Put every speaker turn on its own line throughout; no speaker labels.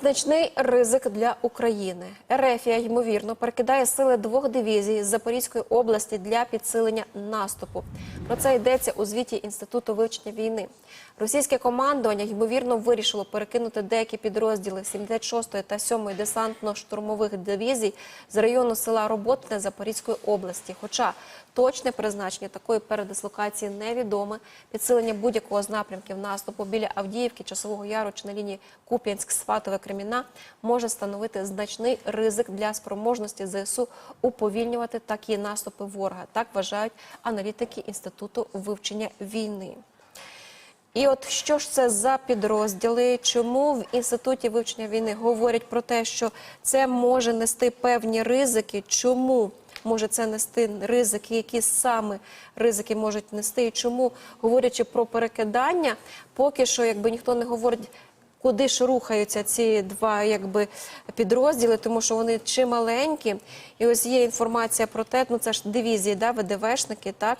Значний ризик для України. Ерефія, ймовірно, перекидає сили двох дивізій з Запорізької області для підсилення наступу. Про це йдеться у звіті Інституту вивчення війни. Російське командування ймовірно вирішило перекинути деякі підрозділи 76-ї та 7-ї десантно-штурмових дивізій з району села Роботине Запорізької області. Хоча точне призначення такої передислокації невідоме. Підсилення будь-якого з напрямків наступу біля Авдіївки, Часового Яру чи на лінії Куп'янськ-Сватове Креміна може становити значний ризик для спроможності ЗСУ уповільнювати такі наступи ворога. Так вважають аналітики Інституту вивчення війни. І от що ж це за підрозділи? Чому в інституті вивчення війни говорять про те, що це може нести певні ризики? Чому може це нести ризики? Які саме ризики можуть нести? І чому, говорячи про перекидання, поки що якби ніхто не говорить. Куди ж рухаються ці два якби підрозділи, тому що вони чималенькі. І ось є інформація про те, ну це ж дивізії, да, ВДВшники, так?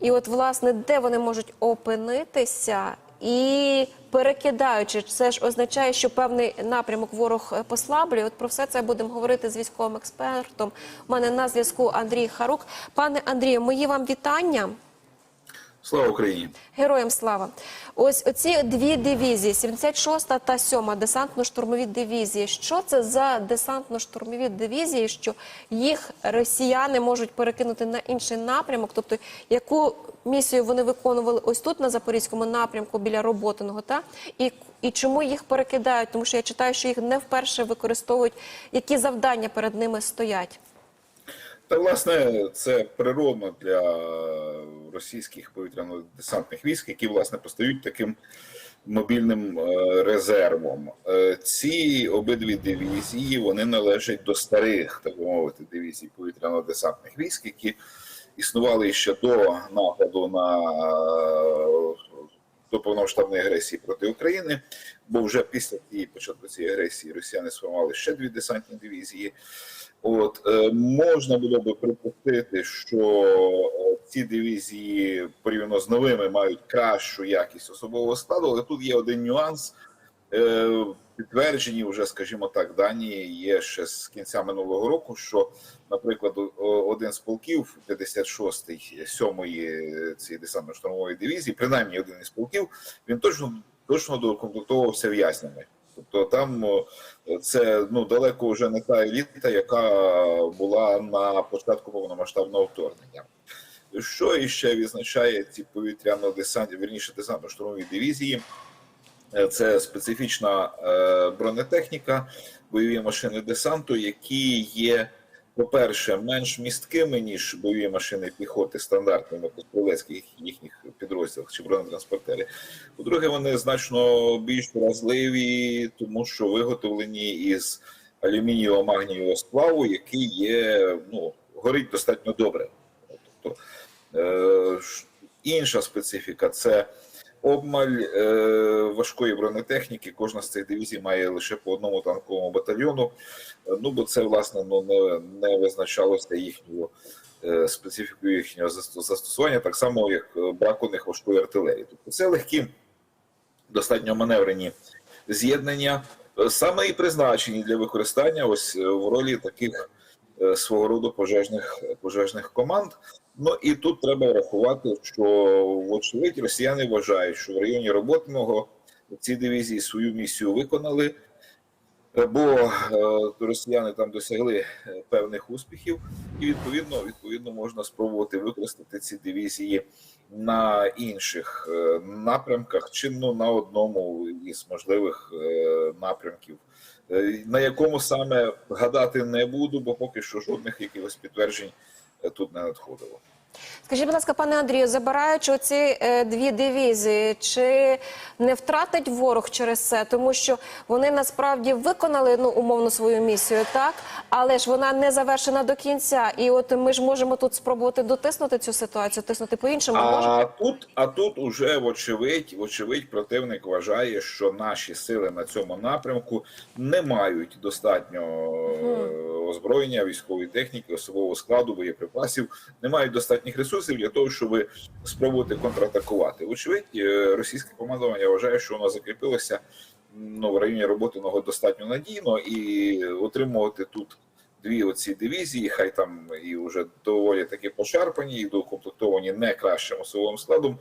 І от, власне, де вони можуть опинитися і перекидаючи, це ж означає, що певний напрямок ворог е, послаблює. От про все це будемо говорити з військовим експертом. У мене на зв'язку Андрій Харук. Пане Андрію, мої вам вітання.
Слава Україні!
Героям слава! Ось оці дві дивізії, 76 та 7 десантно-штурмові дивізії. Що це за десантно-штурмові дивізії, що їх росіяни можуть перекинути на інший напрямок? Тобто, яку місію вони виконували ось тут на запорізькому напрямку біля Роботиного, та і, і чому їх перекидають? Тому що я читаю, що їх не вперше використовують. Які завдання перед ними стоять?
Та власне це природно для російських повітряно-десантних військ, які власне постають таким мобільним е, резервом. Е, Ці обидві дивізії вони належать до старих, так би мовити, дивізій повітряно-десантних військ, які існували ще до нападу на до повномасштабної агресії проти України. Бо вже після тієї початку цієї агресії росіяни сформували ще дві десантні дивізії. От е, можна було би припустити, що е, ці дивізії порівняно з новими мають кращу якість особового складу, але тут є один нюанс. Е, підтверджені вже, скажімо так, дані є ще з кінця минулого року. Що, наприклад, один з полків 56-ї, 7-ї цієї десантно-штурмової дивізії, принаймні один із полків, він точно точно докомплектовувався в'язнями. Тобто там це ну далеко вже не та еліта, яка була на початку повномасштабного вторгнення. Що іще відзначає ці повітряно-десантні, вірніше десантно-штурмові дивізії? Е, Це специфічна е, бронетехніка, бойові машини десанту, які є, по-перше, менш місткими, ніж бойові машини піхоти стандартними стрілецьких їхніх підрозділах чи бронетранспортери. По-друге, вони значно більш вразливі, тому що виготовлені із алюмінієво магнієвого сплаву, який є, ну, горить достатньо добре. Тобто, е, інша специфіка це обмаль е, важкої бронетехніки. Кожна з цих дивізій має лише по одному танковому батальйону. Ну бо це власне ну не, не визначалося їхньою е, специфікою їхнього застосування, так само як е, брак у них важкої артилерії. Тобто це легкі, достатньо маневрені з'єднання, е, саме і призначені для використання ось е, в ролі таких свого роду пожежних пожежних команд. Ну і тут треба врахувати, що вочевидь росіяни вважають, що в районі Роботиного ці дивізії свою місію виконали, бо е, росіяни там досягли е, певних успіхів, і відповідно, відповідно можна спробувати використати ці дивізії на інших е, напрямках, чи ну на одному із можливих напрямків. На якому саме гадати не буду, бо поки що жодних якихось підтверджень тут не надходило.
Скажіть, будь ласка, пане Андрію, забираючи оці е, дві дивізії, чи не втратить ворог через це? Тому що вони насправді виконали ну умовно свою місію, так але ж вона не завершена до кінця. І от ми ж можемо тут спробувати дотиснути цю ситуацію, тиснути по іншому. Можемо?
А тут, а тут уже вочевидь, вочевидь, противник вважає, що наші сили на цьому напрямку не мають достатньо е, озброєння, військової техніки, особового складу, боєприпасів, не мають достатніх ресурсів для того, щоб спробувати контратакувати. Вочевидь, е, російське командування вважає, що воно закріпилося ну, в районі роботи роботиного достатньо надійно і отримувати тут дві оці дивізії, хай там і вже доволі таки пошарпані, і доукомплектовані не кращим особовим складом.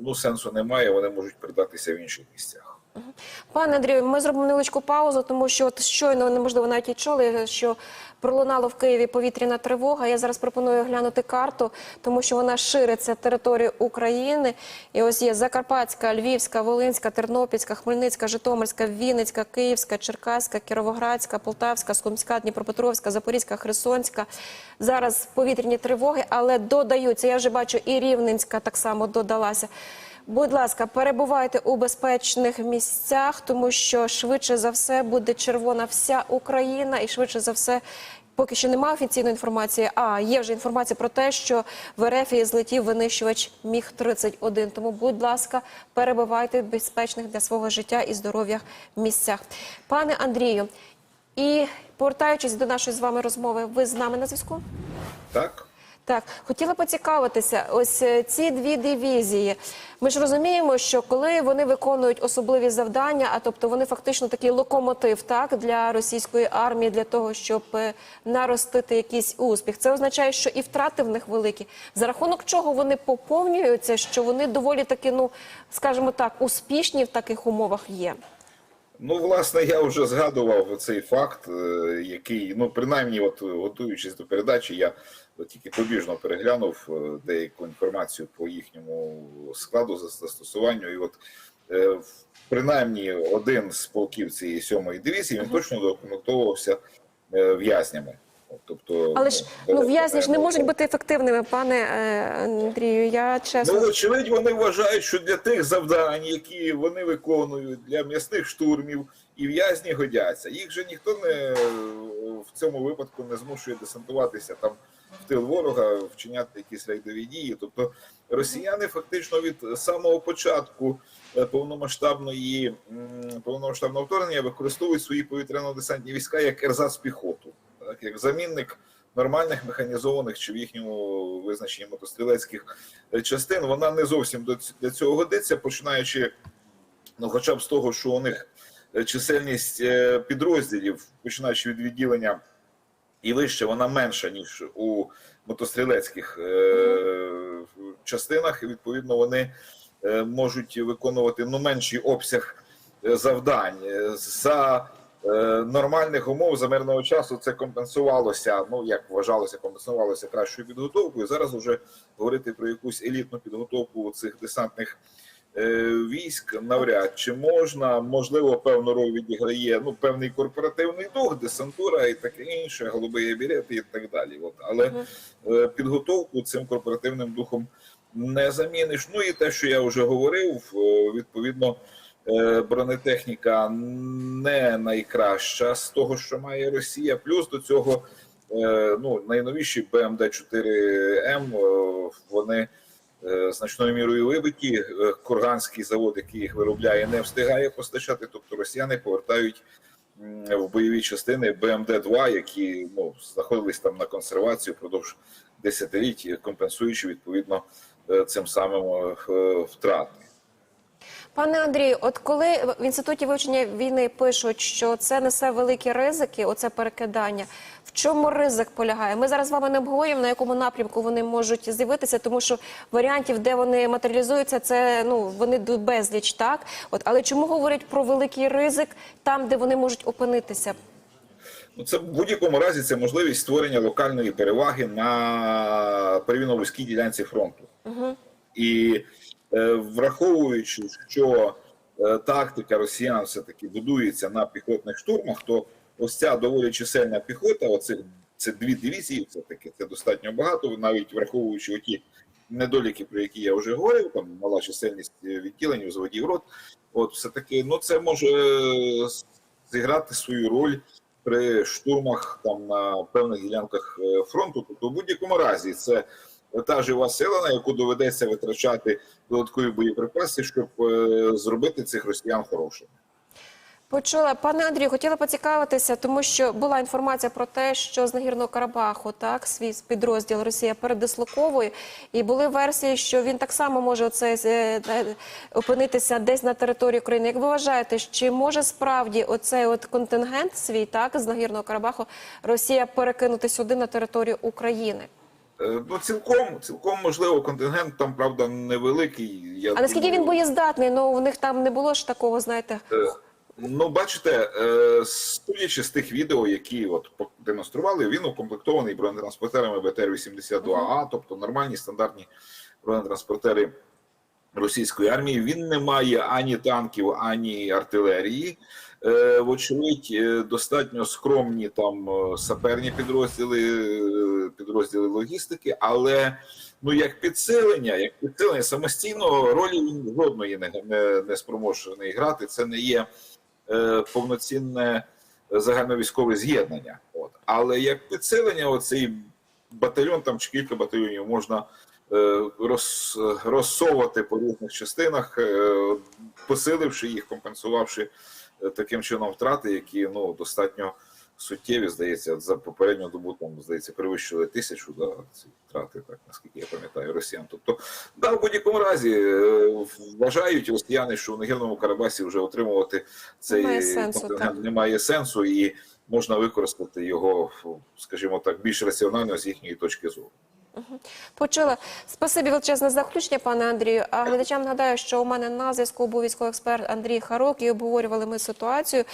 Ну сенсу немає, вони можуть придатися в інших місцях.
Пане Андрію, ми зробимо невеличку паузу, тому що от щойно неможливо навіть і чули, що пролунало в Києві повітряна тривога. Я зараз пропоную глянути карту, тому що вона шириться територію України. І ось є Закарпатська, Львівська, Волинська, Тернопільська, Хмельницька, Житомирська, Вінницька, Київська, Черкаська, Кіровоградська, Полтавська, Сумська, Дніпропетровська, Запорізька, Херсонська. Зараз повітряні тривоги, але додаються. Я вже бачу, і Рівненська так само додалася. Будь ласка, перебувайте у безпечних місцях, тому що швидше за все буде червона вся Україна, і швидше за все. Поки що немає офіційної інформації, а є вже інформація про те, що в РФ злетів винищувач Міг 31 Тому, будь ласка, перебувайте в безпечних для свого життя і здоров'я місцях. Пане Андрію, і повертаючись до нашої з вами розмови, ви з нами на зв'язку?
Так?
Так, хотіла поцікавитися, ось е, ці дві дивізії. Ми ж розуміємо, що коли вони виконують особливі завдання, а тобто вони фактично такий локомотив, так для російської армії для того, щоб е, наростити якийсь успіх. Це означає, що і втрати в них великі. За рахунок чого вони поповнюються, що вони доволі таки, ну скажімо так, успішні в таких умовах є.
Ну, власне, я вже згадував цей факт, е, який, ну, принаймні, от готуючись до передачі, я от тільки побіжно переглянув е, деяку інформацію по їхньому складу за- застосуванню. І от е, принаймні один з полків цієї сьомої дивізії він точно документовувався в'язнями. Тобто,
Але ж ну в'язні ж не можуть бути ефективними, пане е, Андрію. Я чесно.
Ну, очевидь, вони вважають, що для тих завдань, які вони виконують для м'ясних штурмів і в'язні годяться. Їх же ніхто не в цьому випадку не змушує десантуватися там в тил ворога, вчиняти якісь рейдові дії. Тобто росіяни фактично від самого початку е, повномасштабної повномасштабного вторгнення використовують свої повітряно-десантні війська як ерзац піхоту, як замінник нормальних механізованих чи в їхньому визначенні мотострілецьких е, частин. Вона не зовсім до цього годиться, починаючи ну, хоча б з того, що у них е, чисельність е, підрозділів, починаючи від відділення і вище, вона менша ніж у мотострілецьких частинах. І відповідно вони можуть виконувати ну менший обсяг завдань за нормальних умов за мирного часу. Це компенсувалося. Ну як вважалося, компенсувалося кращою підготовкою. Зараз вже говорити про якусь елітну підготовку цих десантних. е, Військ навряд чи можна, можливо, певну роль відіграє ну певний корпоративний дух, десантура і таке інше, голубі білети і так далі. От але е, підготовку цим корпоративним духом не заміниш. Ну і те, що я вже говорив, е, відповідно, е, бронетехніка не найкраща з того, що має Росія. Плюс до цього е, ну, найновіші БМД 4 М е, вони е, значною мірою вибиті. Е, Курганський завод, який їх виробляє, не встигає постачати. Тобто росіяни повертають в бойові частини БМД-2, які ну, знаходились там на консервацію впродовж десятиліть, компенсуючи відповідно е, цим самим е, втрати.
Пане Андрію, от коли в інституті вивчення війни пишуть, що це несе великі ризики, оце перекидання. В чому ризик полягає? Ми зараз з вами не обговорюємо, на якому напрямку вони можуть з'явитися, тому що варіантів, де вони матеріалізуються, це ну вони безліч, так от але чому говорять про великий ризик там, де вони можуть опинитися?
Ну, це в будь-якому разі це можливість створення локальної переваги на порівняно вузькій ділянці фронту. І е, враховуючи, що е, тактика росіян все-таки будується на піхотних штурмах, то ось ця доволі чисельна піхота, оцих це дві дивізії, все таки це достатньо багато, навіть враховуючи оті недоліки, про які я вже говорив, там мала чисельність відділень, взводів рот. От все таки, ну це може е, зіграти свою роль при штурмах там на певних ділянках е, фронту. Тобто, в будь-якому разі, це та жива сила, на яку доведеться витрачати додаткові боєприпаси, щоб е, зробити цих росіян хорошими.
Почула, пане Андрію, хотіла поцікавитися, тому що була інформація про те, що з Нагірного Карабаху так свій підрозділ Росія передислоковує, і були версії, що він так само може оце е, е, опинитися десь на території України. Як ви вважаєте, чи може справді оцей от контингент свій так з Нагірного Карабаху Росія перекинути сюди на територію України?
Е, Ну, цілком, цілком можливо, контингент там, правда, невеликий. Я
А наскільки
думаю,
він боєздатний? Ну в них там не було ж такого, знаєте.
Ну, бачите, е, судячи з тих відео, які от демонстрували, він укомплектований бронетранспортерами БТР-82А, тобто нормальні стандартні бронетранспортери російської армії. Він не має ані танків, ані артилерії. Е, Вочевидь, е, достатньо скромні там е, саперні підрозділи, е, підрозділи логістики, але ну як підсилення, як підсилення самостійно ролі він жодної не, не, не спроможений грати. Це не є е, повноцінне загальновійськове з'єднання. От. Але як підсилення, оцей батальйон там чи кілька батальйонів можна е, роз, розсовувати по різних частинах, е, посиливши їх, компенсувавши е, таким чином втрати, які ну достатньо суттєві, здається, за попередню добу там здається перевищили тисячу да, ці втрати, так наскільки я пам'ятаю, росіян. Тобто, да, в будь-якому разі е, вважають росіяни, що в Нагірному Карабасі вже отримувати цей
Немає сенсу,
контингент немає сенсу, і можна використати його, скажімо так, більш раціонально з їхньої точки зору.
Почула. Спасибі величезне за включення, пане Андрію. А глядачам нагадаю, що у мене на зв'язку був військовий експерт Андрій Харок і обговорювали ми ситуацію.